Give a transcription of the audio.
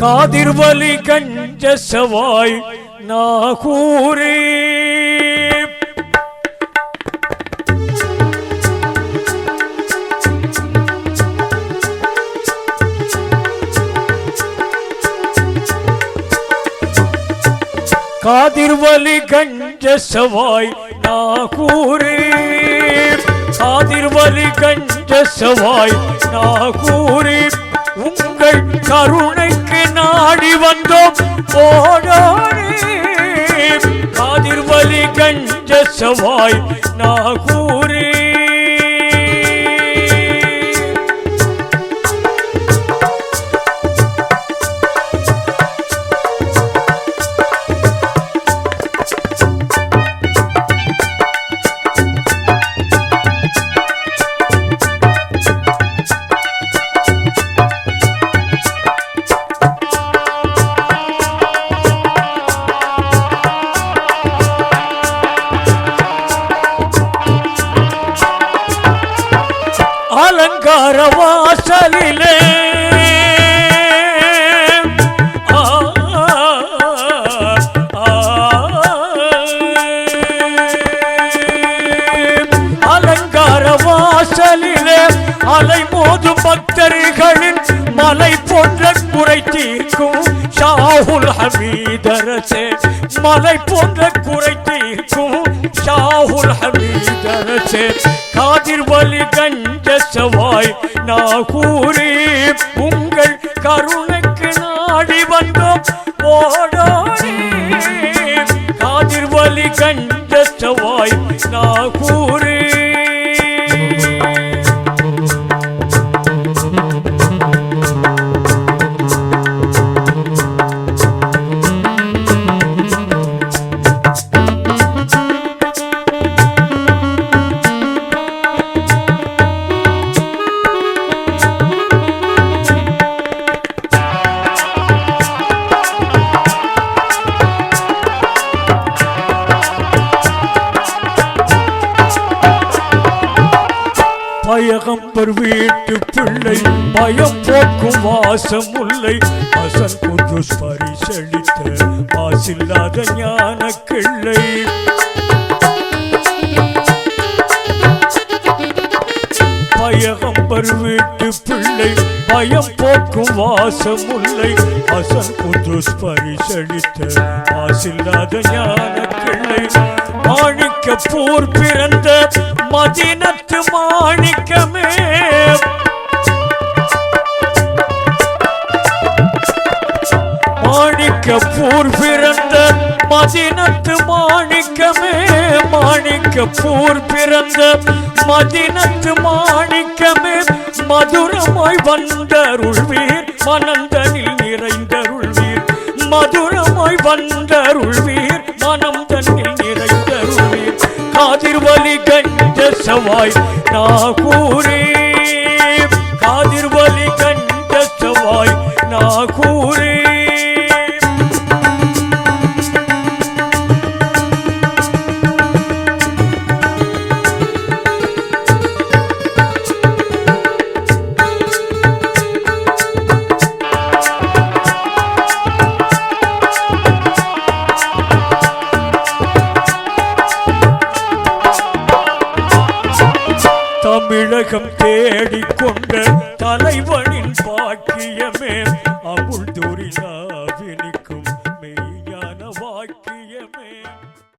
காதிர்வலி கஞ்ச செவாய் நாகூரே காதிர்வலி கஞ்ச செவாய் நாகூரே காதிர்வலி கஞ்ச செவாய் நாகூரே உங்கள் கருணைக்கு நாடி வந்தோம். ஓடாரே காதிர்வலி கஞ்ச செவாய் நாகூரே அலங்கார வாசலிலே. அலங்கார வாசலிலே அலை போது பக்தர்களின் மலை போன்ற குறை தீர்க்கும். ஷாஹுல் ஹமீதரசே மலை போன்ற குறை தீர்க்கும். ஷாஹுல் ஹமீதரசே காதிர் வலி கஞ்ச சவாய் நாகூரே உங்கள் கருணைக்கு நாடி வந்தோம். ஓடாடே காதிர் வலி கஞ்ச சவாய் நாகூரே வீட்டு பிள்ளை. பயம் போக்கும் வாசம் முல்லை அசன் குன்று பரிசளித்த வாசில்லாத ஞான கிள்ளை. பயகம்பர் வீட்டு பிள்ளை. பயம் போக்கும் வாசம் முல்லை அசன் குன்று பரிசளித்த வாசில்லாத ஞான கிள்ளை. மாணிக்க போர் பிறந்த மதினத்து மாணிக்கமே. மாணிக்க போர் பிறந்த மதினத்து மாணிக்கமே. மாணிக்க போர் பிறந்த மதினத்து மாணிக்கமே. மதுரமாய் வந்தருள்வீர் மனந்தனில் நிறைந்தருள்வீர். மதுரமாய் வந்தருள்வீர் மனம் செவ்வாய் நாகூரே தமிழகம் தேடிக்கொண்ட தலைவனின் பாக்கியமே அமுல் துரிதாவினிக்கும்